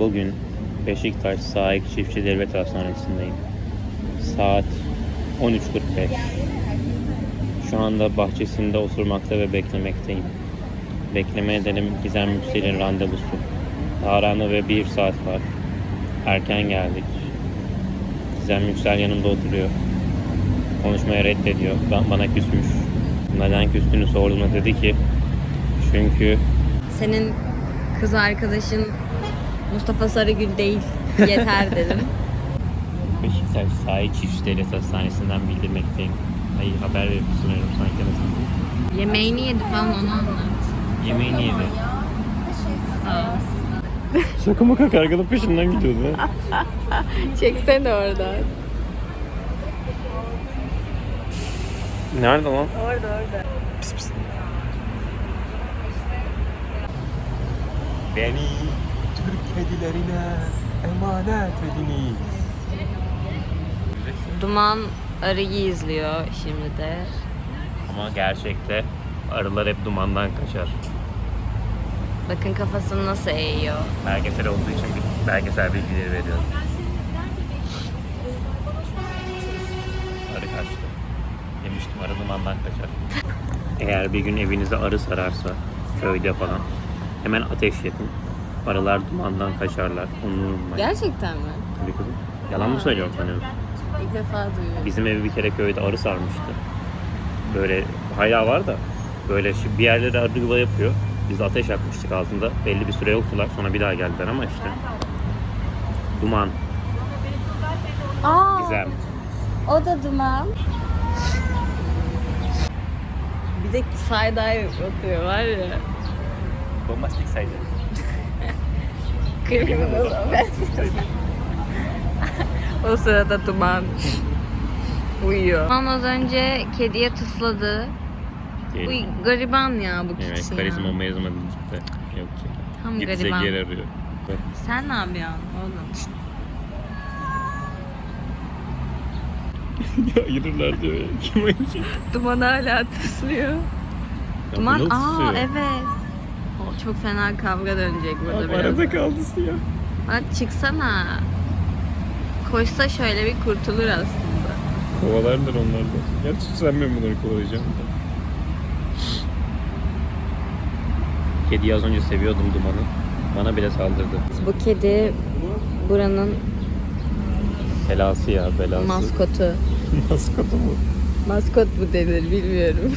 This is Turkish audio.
Bugün Beşiktaş Sahik Çiftçi Devlet Hastanesi'ndeyim. Saat 13.45. Şu anda bahçesinde oturmakta ve beklemekteyim. Bekleme edelim Gizem Yüksel'in randevusu. Tarhan'a ve bir saat var. Erken geldik. Gizem Yüksel yanımda oturuyor. Konuşmaya reddediyor. Ben, bana küsmüş. Neden küstüğünü sorduğumda dedi ki çünkü Senin kız arkadaşın Mustafa Sarıgül değil. Yeter dedim. Beşiktaş Sahil Çiftçi Devlet Hastanesi'nden bildirmekteyim. Hayır haber verip sunuyorum sanki nasıl. Yemeğini yedi falan onu anlat. Yemeğini yedi. Şaka maka karganın peşinden gidiyordu ha. Çeksene oradan. Nerede lan? Orada orada. Pis pis. Beni Türk kedilerine emanet ediniz. Duman arıyı izliyor şimdi de. Ama gerçekte arılar hep dumandan kaçar. Bakın kafasını nasıl eğiyor. Belgesel olduğu için bir belgesel bilgileri veriyorum. Arı kaçtı. Demiştim arı dumandan kaçar. Eğer bir gün evinize arı sararsa köyde falan hemen ateş yakın. Arılar dumandan kaçarlar. Onu unutmayın. Gerçekten mi? Tabii kızım. Yalan mı söylüyorum sanıyorsun? İlk defa duyuyorum. Bizim evi bir kere köyde arı sarmıştı. Böyle hala var da böyle şi- bir yerlere arı yuva yapıyor. Biz ateş yakmıştık altında. Belli bir süre yoktular. Sonra bir daha geldiler ama işte. Duman, Aa, gizem. o da duman. Bir de side dive atıyor var ya. Bombastik saydı. O sırada duman uyuyor. Duman az önce kediye tısladı. Bu gariban ya bu Evet, kişi karizma ya. mezma gitti. Yok ki. Tam Gitse gariban. geri arıyor. Sen ne yapıyorsun oğlum? ya ayırırlar diyor ya. Kim ayıracak? Duman hala tıslıyor. Ya Duman bu nasıl aa tutuyor? evet. Çok fena kavga dönecek burada Abi biraz. arada kaldı siyah. Bak çıksana. Koşsa şöyle bir kurtulur aslında. Kovalarlar onlar da. Gerçi sen ben bunları kovalayacağım da. Kediyi az önce seviyordum dumanı. Bana bile saldırdı. Bu kedi buranın Belası ya belası. maskotu. Maskotu mu? Maskot mu denir bilmiyorum.